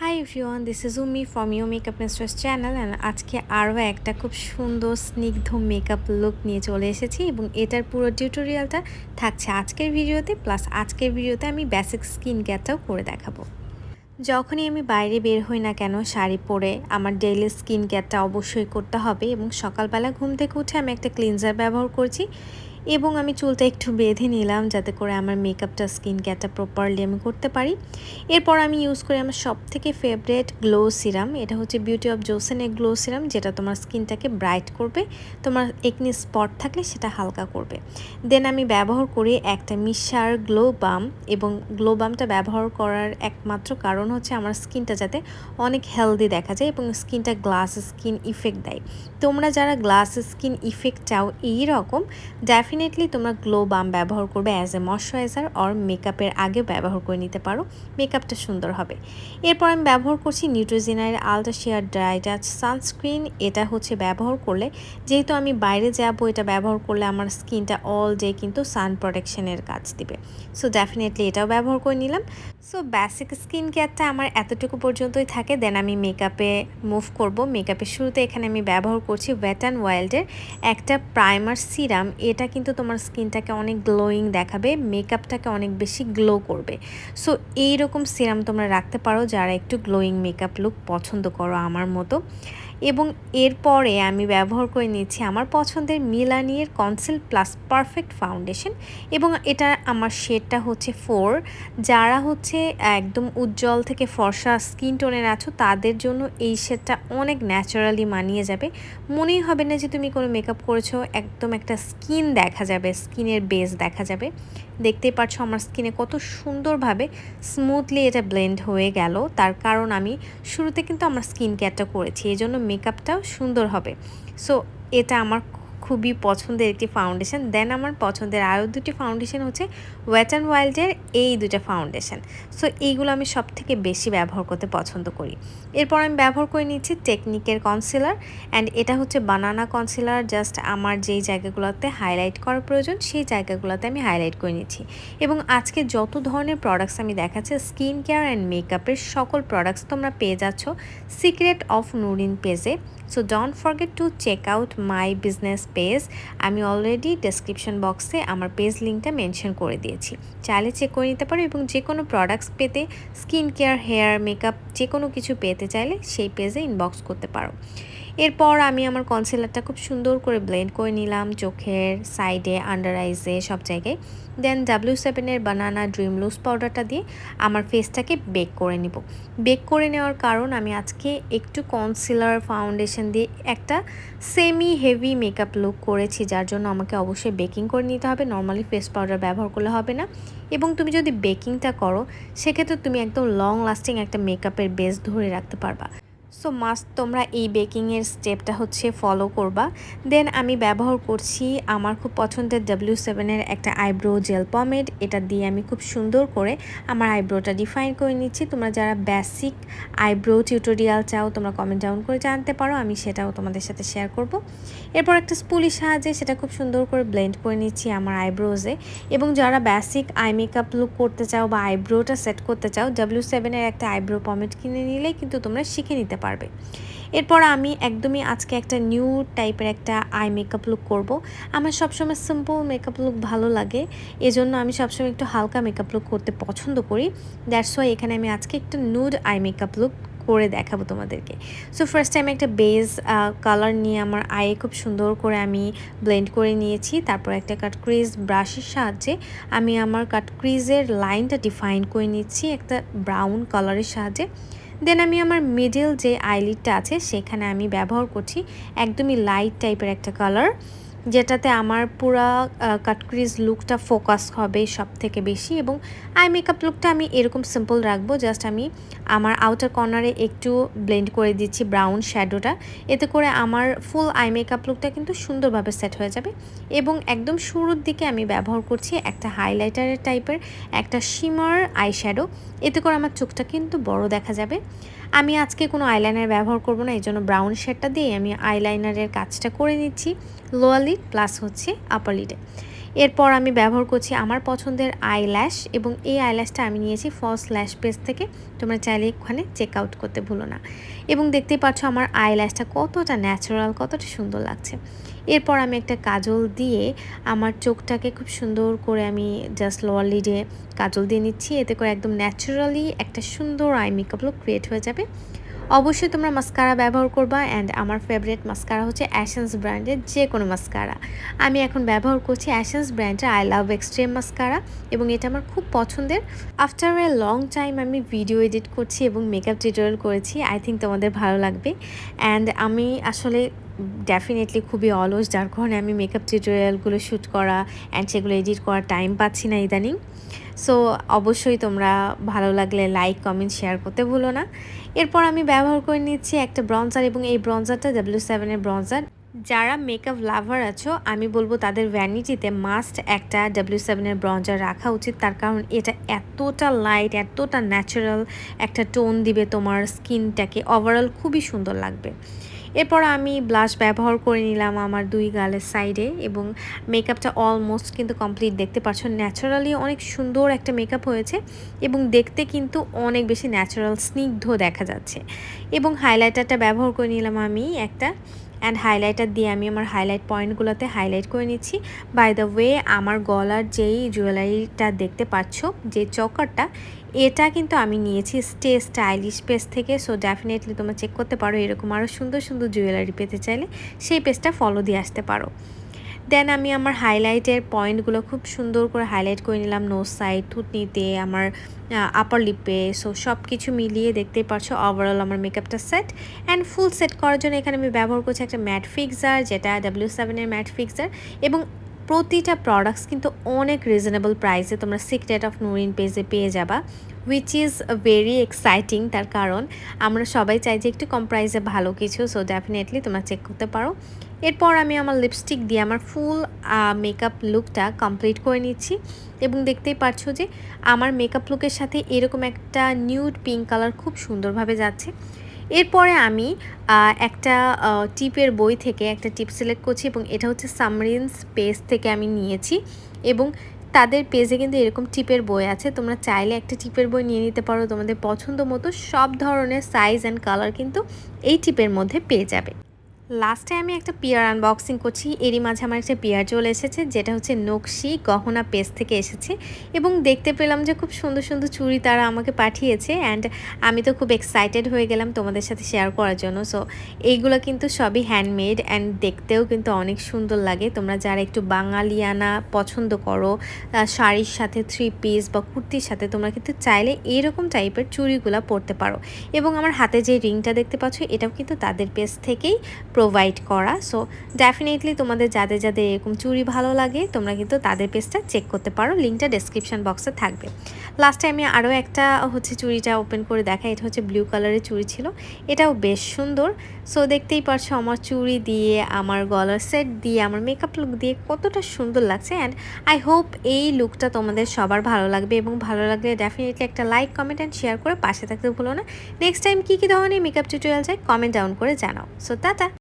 Hi everyone this is Umi from U makeup misters channel and আজকে আরও একটা খুব সুন্দর স্নিগ্ধ মেকআপ লুক নিয়ে চলে এসেছি এবং এটার পুরো টিউটোরিয়ালটা থাকছে আজকের ভিডিওতে প্লাস আজকের ভিডিওতে আমি বেসিক স্কিন কেয়ারটাও করে দেখাবো। যখনই আমি বাইরে বের হই না কেন, শাড়ি পরে আমার ডেইলি স্কিন কেয়ারটা অবশ্যই করতে হবে এবং সকালবেলা ঘুম থেকে উঠে আমি একটা ক্লিনজার ব্যবহার করছি। এবং আমি চুলটা একটু বেঁধে নিলাম যাতে করে আমার মেকআপটা স্কিন কেয়ারটা প্রপারলি আমি করতে পারি। এরপর আমি ইউজ করি আমার সব থেকে ফেভারেট গ্লো সিরাম এটা হচ্ছে বিউটি অফ জোসেনের গ্লো সিরাম যেটা তোমার স্কিনটাকে ব্রাইট করবে, তোমার একনি স্পট থাকলে সেটা হালকা করবে। দেন আমি ব্যবহার করি একটা মিশার গ্লো বাম এবং গ্লো বামটা ব্যবহার করার একমাত্র কারণ হচ্ছে আমার স্কিনটা যাতে অনেক হেলদি দেখা যায় এবং স্কিনটা গ্লাস স্কিন ইফেক্ট দেয়। তোমরা যারা গ্লাস স্কিন ইফেক্ট চাও এই রকম ডেফিনেট ডেফিনেটলি তোমরা গ্লো বাম ব্যবহার করবে অ্যাজ এ ময়শ্চারাইজার অর মেকআপের আগে ব্যবহার করে নিতে পারো। মেকআপটা সুন্দর হবে। এরপর আমি ব্যবহার করছি নিউট্রোজিনার ultra sheer dry touch sunscreen এটা হচ্ছে ব্যবহার করলে, যেহেতু আমি বাইরে যাব, এটা ব্যবহার করলে আমার স্কিনটা অল ডে কিন্তু সান প্রোটেকশনের কাজ দিবে। সো ডেফিনেটলি এটাও ব্যবহার করে নিলাম। সো বেসিক স্কিন কেয়ারটা আমার এতটুকু পর্যন্তই থাকে। দেন আমি মেকআপে মুভ করব। মেকআপের শুরুতে এখানে আমি ব্যবহার করছি ওয়েট অ্যান্ড ওয়াইল্ডের একটা প্রাইমার সিরাম এটা কিন্তু তোমার স্কিনটাকে অনেক গ্লোয়িং দেখাবে মেকআপটাকে অনেক বেশি গ্লো করবে। সো এইরকম সিরাম তোমরা রাখতে পারো যারা একটু গ্লোয়িং মেকআপ লুক পছন্দ করো আমার মতো। এবং এরপরে আমি ব্যবহার করে নিচ্ছি আমার পছন্দের মিলানিয়ের কনসিল প্লাস পারফেক্ট ফাউন্ডেশন এবং এটা আমার শেডটা হচ্ছে ফোর। যারা হচ্ছে একদম উজ্জ্বল থেকে ফর্সা স্কিন টোনের আছো, তাদের জন্য এই শেডটা অনেক ন্যাচারালি মানিয়ে যাবে। মনেই হবে না যে তুমি কোনো মেকআপ করেছ, একদম একটা স্কিন দেখা যাবে, স্কিনের বেস দেখা যাবে। দেখতেই পাচ্ছ আমার স্কিনে কত সুন্দরভাবে স্মুথলি এটা ব্লেন্ড হয়ে গেল। তার কারণ আমি শুরুতে কিন্তু আমার স্কিন কেয়ারটা করেছি এই জন্য মেকআপটাও সুন্দর হবে। সো এটা আমার খুবই পছন্দের একটি ফাউন্ডেশন দেন আমার পছন্দের আরও দুটি ফাউন্ডেশন হচ্ছে ওয়েট অ্যান্ড ওয়াইল্ডের এই দুটা ফাউন্ডেশন সো এইগুলো আমি সব থেকে বেশি ব্যবহার করতে পছন্দ করি। এরপর আমি ব্যবহার করে নিচ্ছি টেকনিকের কনসিলার অ্যান্ড এটা হচ্ছে বানানা কনসিলার জাস্ট আমার যেই জায়গাগুলোতে হাইলাইট করার প্রয়োজন, সেই জায়গাগুলোতে আমি হাইলাইট করে নিচ্ছি। এবং আজকে যত ধরনের প্রোডাক্টস আমি দেখাচ্ছি স্কিন কেয়ার অ্যান্ড মেকআপের সকল প্রোডাক্টস তোমরা পেয়ে যাচ্ছ। সিক্রেট অফ নুরিন পেজে so don't forget to check out my business page আমি অলরেডি ডেসক্রিপশন বক্সে আমার পেজ লিঙ্কটা মেনশন করে দিয়েছি। চাইলে চেক করে নিতে পারো এবং যে কোনো প্রোডাক্টস পেতে স্কিন কেয়ার হেয়ার মেকআপ যে কোনো কিছু পেতে চাইলে সেই পেজে ইনবক্স করতে পারো। এরপর আমি আমার কনসিলারটা খুব সুন্দর করে ব্লেন্ড করে নিলাম চোখের সাইডে আন্ডার আইসে সব জায়গায়। দেন ডাব্লিউ সেভেনের বানানা ড্রিম লুজ পাউডারটা দিয়ে আমার ফেসটাকে বেক করে নিব। বেক করে নেওয়ার কারণ আমি আজকে একটু কনসিলার ফাউন্ডেশন দিয়ে একটা সেমি হেভি মেকআপ লুক করেছি, যার জন্য আমাকে অবশ্যই বেকিং করে নিতে হবে। নর্মালি ফেস পাউডার ব্যবহার করলে হবে না। এবং তুমি যদি বেকিংটা করো, সেক্ষেত্রে তুমি একদম লং লাস্টিং একটা মেকআপের বেস ধরে রাখতে পারবা। সো মাস্ট তোমরা এই বেকিংয়ের স্টেপটা হচ্ছে ফলো করবা। দেন আমি ব্যবহার করছি আমার খুব পছন্দের ডাব্লিউ সেভেনের একটা আইব্রো জেল পমেড এটা দিয়ে আমি খুব সুন্দর করে আমার আইব্রোটা ডিফাইন করে নিচ্ছি। তোমরা যারা বেসিক আইব্রো টিউটোরিয়াল চাও, তোমরা কমেন্ট ডাউন করে জানতে পারো। আমি সেটাও তোমাদের সাথে শেয়ার করব। এরপর একটা স্পুলির সাহায্যে সেটা খুব সুন্দর করে ব্লেন্ড করে নিচ্ছি আমার আইব্রোজে এবং যারা বেসিক আই মেকআপ লুক করতে চাও বা আইব্রোটা সেট করতে চাও ডাব্লিউ সেভেনের একটা আইব্রো পমেড কিনে নিলেই কিন্তু তোমরা শিখে নিতে পারো। পারবে। এরপর আমি একদমই আজকে একটা নিউ টাইপের একটা আই মেকআপ লুক করব। আমার সবসময় সিম্পল মেকআপ লুক ভালো লাগে, এজন্য আমি সবসময় একটু হালকা মেকআপ লুক করতে পছন্দ করি। দ্যাটস ওয়াই এখানে আমি আজকে একটা নুড আই মেকআপ লুক করে দেখাবো তোমাদেরকে। সো ফার্স্ট টাইম একটা বেজ কালার নিয়ে আমার আয়ে খুব সুন্দর করে আমি ব্লেন্ড করে নিয়েছি। তারপর একটা কাট ক্রিজ ব্রাশের সাহায্যে আমি আমার কাট ক্রিজের লাইনটা ডিফাইন করে নিচ্ছি একটা ব্রাউন কালারের সাহায্যে। দেন আমি আমার মিডিল যে আইলিডটা আছে, সেখানে আমি ব্যবহার করছি একদমই লাইট টাইপের একটা কালার যেটাতে আমার পুরা কাটক্রিজ লুকটা ফোকাস হবে সব থেকে বেশি এবং আই মেকআপ লুকটা আমি এরকম সিম্পল রাখব জাস্ট আমি আমার আউটার কর্নারে একটু ব্লেন্ড করে দিচ্ছি ব্রাউন শ্যাডোটা এতে করে আমার ফুল আই মেকআপ লুকটা কিন্তু সুন্দরভাবে সেট হয়ে যাবে এবং একদম শুরুর দিকে আমি ব্যবহার করছি একটা হাইলাইটারের টাইপের একটা শিমার আই শ্যাডো এতে করে আমার চোখটা কিন্তু বড় দেখা যাবে। আমি আজকে কোনো আইলাইনার ব্যবহার করব না, এই জন্য ব্রাউন শেডটা দিয়ে আমি আইলাইনারের কাজটা করে নিচ্ছি লোয়ার লিড প্লাস হচ্ছে আপার লিডে এরপর আমি ব্যবহার করছি আমার পছন্দের আইল্যাশ এবং এই আইল্যাশটা আমি নিয়েছি ফলস ল্যাশ পেজ থেকে। তোমরা চাইলে ওখানে চেক আউট করতে ভুলো না। এবং দেখতেই পাচ্ছ আমার আইল্যাশটা কতটা ন্যাচারাল কতটা সুন্দর লাগছে। এরপর আমি একটা কাজল দিয়ে আমার চোখটাকে খুব সুন্দর করে আমি জাস্ট লোয়ার লিডে কাজল দিয়ে নিচ্ছি। এতে করে একদম ন্যাচারালি একটা সুন্দর আই মেকআপ লুক ক্রিয়েট হয়ে যাবে। অবশ্যই তোমরা মাস্কারা ব্যবহার করবা অ্যান্ড আমার ফেভারিট মাস্কারা হচ্ছে অ্যাশেন্স ব্র্যান্ডের যে কোনো মাস্কারা আমি এখন ব্যবহার করছি অ্যাশেন্স ব্র্যান্ডের আই লাভ এক্সট্রিম মাস্কারা এবং এটা আমার খুব পছন্দের। আফটার এ লং টাইম আমি ভিডিও এডিট করছি এবং মেকআপ টিউটোরিয়াল করেছি। আই থিঙ্ক তোমাদের ভালো লাগবে। অ্যান্ড আমি আসলে ডেফিনেটলি খুবই অলস, যার কারণে আমি মেকআপ টিউটোরিয়ালগুলো শ্যুট করা অ্যান্ড সেগুলো এডিট করার টাইম পাচ্ছি না ইদানিং। সো অবশ্যই তোমরা ভালো লাগলে লাইক কমেন্ট শেয়ার করতে ভুলো না। এরপর আমি ব্যবহার করে নিচ্ছি একটা ব্রঞ্জার এবং এই ব্রঞ্জারটা ডাব্লিউ সেভেনের ব্রঞ্জার যারা মেকআপ লাভার আছো, আমি বলব তাদের ভ্যানিটিতে মাস্ট একটা ডাব্লিউ সেভেনের ব্রঞ্জার রাখা উচিত। তার কারণ এটা এতটা লাইট এতটা ন্যাচারাল একটা টোন দিবে তোমার স্কিনটাকে ওভারঅল খুবই সুন্দর লাগবে। এরপর আমি ব্লাশ ব্যবহার করে নিলাম আমার দুই গালের সাইডে এবং মেকআপটা অলমোস্ট কিন্তু কমপ্লিট দেখতে পাচ্ছ। ন্যাচারালি অনেক সুন্দর একটা মেকআপ হয়েছে এবং দেখতে কিন্তু অনেক বেশি ন্যাচারাল স্নিগ্ধ দেখা যাচ্ছে। এবং হাইলাইটারটা ব্যবহার করে নিলাম আমি একটা অ্যান্ড হাইলাইটার দিয়ে আমি আমার হাইলাইট পয়েন্টগুলোতে হাইলাইট করে নিচ্ছি। বাই দ্য ওয়ে আমার গলার যেই জুয়েলারিটা দেখতে পাচ্ছ, যে চকারটা, এটা কিন্তু আমি নিয়েছি স্টে স্টাইলিশ পেজ থেকে। সো ডেফিনেটলি তোমরা চেক করতে পারো, এরকম আরও সুন্দর সুন্দর জুয়েলারি পেতে চাইলে, সেই পেজটা ফলো দিয়ে আসতে পারো। দেন আমি আমার হাইলাইটের পয়েন্টগুলো খুব সুন্দর করে হাইলাইট করে নিলাম নোজ সাইড থুতনিতে, আমার আপার লিপে সো সব কিছু মিলিয়ে দেখতেই পারছ ওভারঅল আমার মেকআপটা সেট অ্যান্ড ফুল সেট করার জন্য এখানে আমি ব্যবহার করছি একটা ম্যাট ফিক্সার যেটা ডাব্লিউ সেভেনের ম্যাট ফিক্সার এবং প্রতিটা প্রোডাক্টস কিন্তু অনেক রিজনেবল প্রাইসে তোমরা সিক্রেট অফ নুরিন পেজে পেয়ে যাবা উইচ ইজ ভেরি এক্সাইটিং তার কারণ আমরা সবাই চাই যে একটু কম প্রাইসে ভালো কিছু। সো ডেফিনেটলি তোমরা চেক করতে পারো। এরপর আমি আমার লিপস্টিক দিয়ে আমার ফুল মেকআপ লুকটা কমপ্লিট করে নিচ্ছি এবং দেখতেই পারছ যে আমার মেকআপ লুকের সাথে এরকম একটা নিউড পিঙ্ক কালার খুব সুন্দরভাবে যাচ্ছে। এরপরে আমি একটা টিপের বই থেকে একটা টিপ সিলেক্ট করছি এবং এটা হচ্ছে সামরিন্স পেজ থেকে আমি নিয়েছি এবং তাদের পেজে কিন্তু এরকম টিপের বই আছে। তোমরা চাইলে একটা টিপের বই নিয়ে নিতে পারো, তোমাদের পছন্দ মতো সব ধরনের সাইজ অ্যান্ড কালার কিন্তু এই টিপের মধ্যে পেয়ে যাবে। লাস্টে আমি একটা পিয়ার আনবক্সিং করছি। এরই মাঝে আমার একটা পিয়ার চলে এসেছে, যেটা হচ্ছে নকশি গহনা পেজ থেকে এসেছে। এবং দেখতে পেলাম যে খুব সুন্দর সুন্দর চুড়ি তারা আমাকে পাঠিয়েছে অ্যান্ড আমি তো খুব এক্সাইটেড হয়ে গেলাম তোমাদের সাথে শেয়ার করার জন্য। সো এইগুলো কিন্তু সবই হ্যান্ডমেড অ্যান্ড দেখতেও কিন্তু অনেক সুন্দর লাগে। তোমরা যারা একটু বাঙালিয়ানা পছন্দ করো শাড়ির সাথে থ্রি পিস বা কুর্তির সাথে, তোমরা কিন্তু চাইলে এরকম টাইপের চুড়িগুলো পরতে পারো। এবং আমার হাতে যে রিংটা দেখতে পাচ্ছ, এটাও কিন্তু তাদের পেস থেকেই প্রোভাইড করা। সো ডেফিনেটলি তোমাদের যাদের যাদের এরকম চুড়ি ভালো লাগে, তোমরা কিন্তু তাদের পেজটা চেক করতে পারো। লিঙ্কটা ডেসক্রিপশান বক্সে থাকবে। লাস্টে আমি আরও একটা হচ্ছে চুড়িটা ওপেন করে দেখা। এটা হচ্ছে ব্লু কালারের চুড়ি ছিল। এটাও বেশ সুন্দর। সো দেখতেই পারছ আমার চুড়ি দিয়ে, আমার গলার সেট দিয়ে, আমার মেকআপ লুক দিয়ে কতটা সুন্দর লাগছে। অ্যান্ড আই হোপ এই লুকটা তোমাদের সবার ভালো লাগবে এবং ভালো লাগলে ডেফিনেটলি একটা লাইক কমেন্ট অ্যান্ড শেয়ার করে পাশে থাকতে ভুলো না। নেক্সট টাইম কী কী ধরনের মেকআপ টিউটোরিয়াল চাই কমেন্ট ডাউন করে জানাও। So tata!